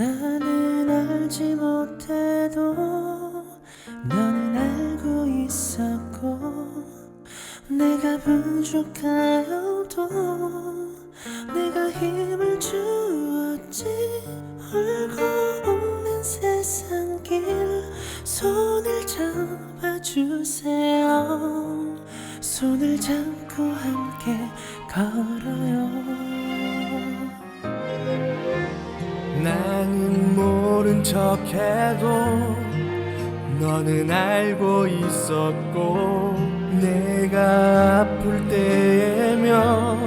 알지 못해도 너는 알고 있었고 내가 부족하여도 내가 힘을 주었지 울고 없는 세상길 손을 잡아주세요. 손을 잡고 함께 걸어 모른 척해도 너는 알고 있었고 내가 아플 때면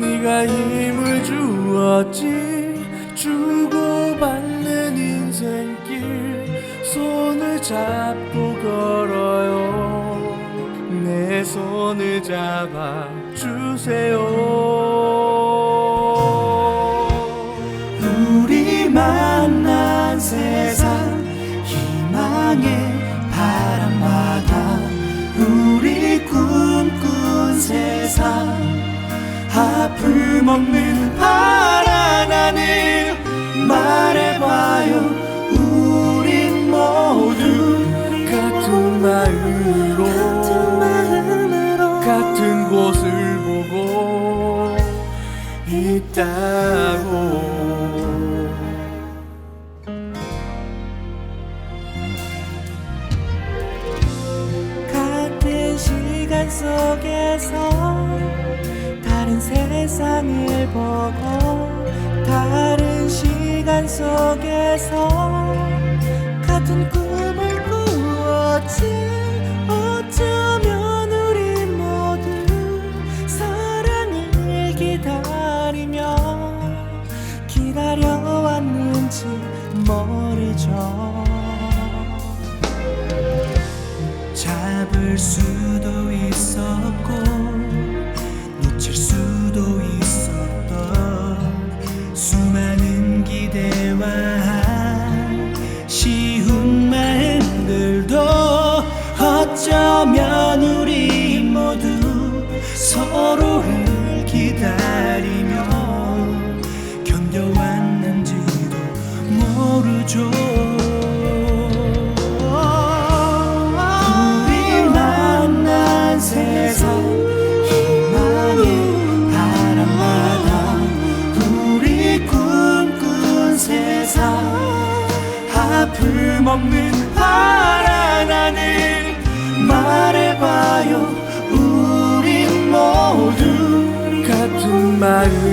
네가 힘을 주었지. 주고받는 인생길 손을 잡고 걸어요. 내 손을 잡아 주세요 세상 희망의 바람마다 우리 꿈꾼 세상 아픔 없는 파란 하늘 말해봐요. 우린 모두 같은 마음으로 같은 마음으로 같은 곳을 보고 있다고 시간 속에서 다른 세상을 보고 다른 시간 속에서 같은 꿈을 꾸었지. 어쩌면 우리 모두 사랑을 기다리며 기다려왔는지 모르죠. 잡을 수 수많은 기대와 쉬운 마음들도 어쩌면 우리 모두 서로를 기다리며 견뎌왔는지도 모르죠 말